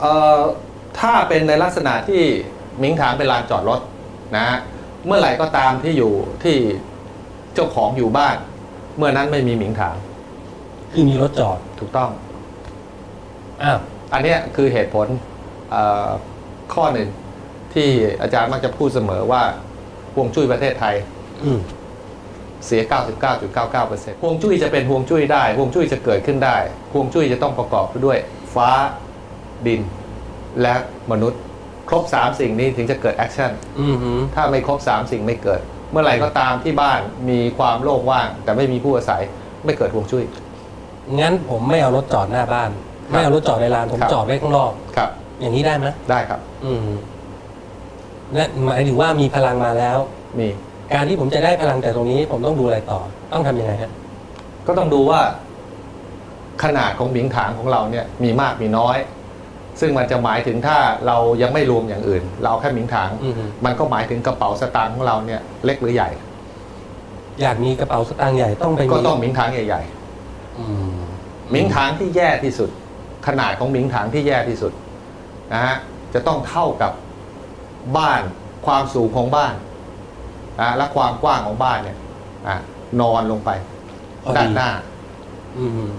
เอ่อถ้าเป็นในลักษณะที่หมิงถางเป็นลานจอดรถนะฮะเมื่อไหร่ก็ตามที่อยู่ที่เจ้าของอยู่บ้าน เมื่อนั้นไม่มีหมิงถางคือมีรถจอดถูกต้องอ้าวอันเนี้ยคือเหตุผลเอ่อข้อหนึ่งที่อาจารย์มักจะพูดเสมอว่าห่วงจุ้ยประเทศไทย อืม เสีย 99.99%ห่วงจุ้ยจะเป็นห่วงจุ้ยได้ ห่วงจุ้ยจะเกิดขึ้นได้ ห่วงจุ้ยจะต้องประกอบไปด้วย ฟ้า ดิน และมนุษย์ ครบ 3 สิ่งนี้ถึงจะเกิดแอคชั่นอืมฮึถ้าไม่ครบ 3 สิ่งไม่เกิด เมื่อไหร่ก็ตามที่บ้านมีความโล่งว่าง แต่ไม่มีผู้อาศัยไม่เกิดห่วงจุ้ย งั้นผมไม่เอารถจอดหน้าบ้านไม่เอารถจอดในลานผมครับ จอดไว้ข้างนอก ครับ อย่างนี้ได้ไหมได้ครับ อืมและหมายถึงว่ามีพลังมาแล้ว มี การที่ผมจะได้พลังจากตรงนี้ ผมต้องดูอะไรต่อ ต้องทำยังไงฮะก็ต้องดูว่าขนาดของบิงถางของเราเนี่ยมีมากมีน้อย ซึ่งมันจะหมายถึงถ้าเรายังไม่รวมอย่างอื่น เราเอาแค่บิงถางอือฮึ มันก็หมายถึงกระเป๋าสตางค์ของเราเนี่ยเล็กหรือใหญ่ อยากมีกระเป๋าสตางค์ใหญ่ต้องไปก็ต้องมิงถางใหญ่อืมๆมิงถางที่แย่ที่สุด ขนาดของมิงถางที่แย่ที่สุดนะฮะจะต้องเท่ากับบ้านความสูงของบ้านนะและความกว้างของบ้านเนี่ยอะนอนลงไปพอด้าดีนหน้า อืม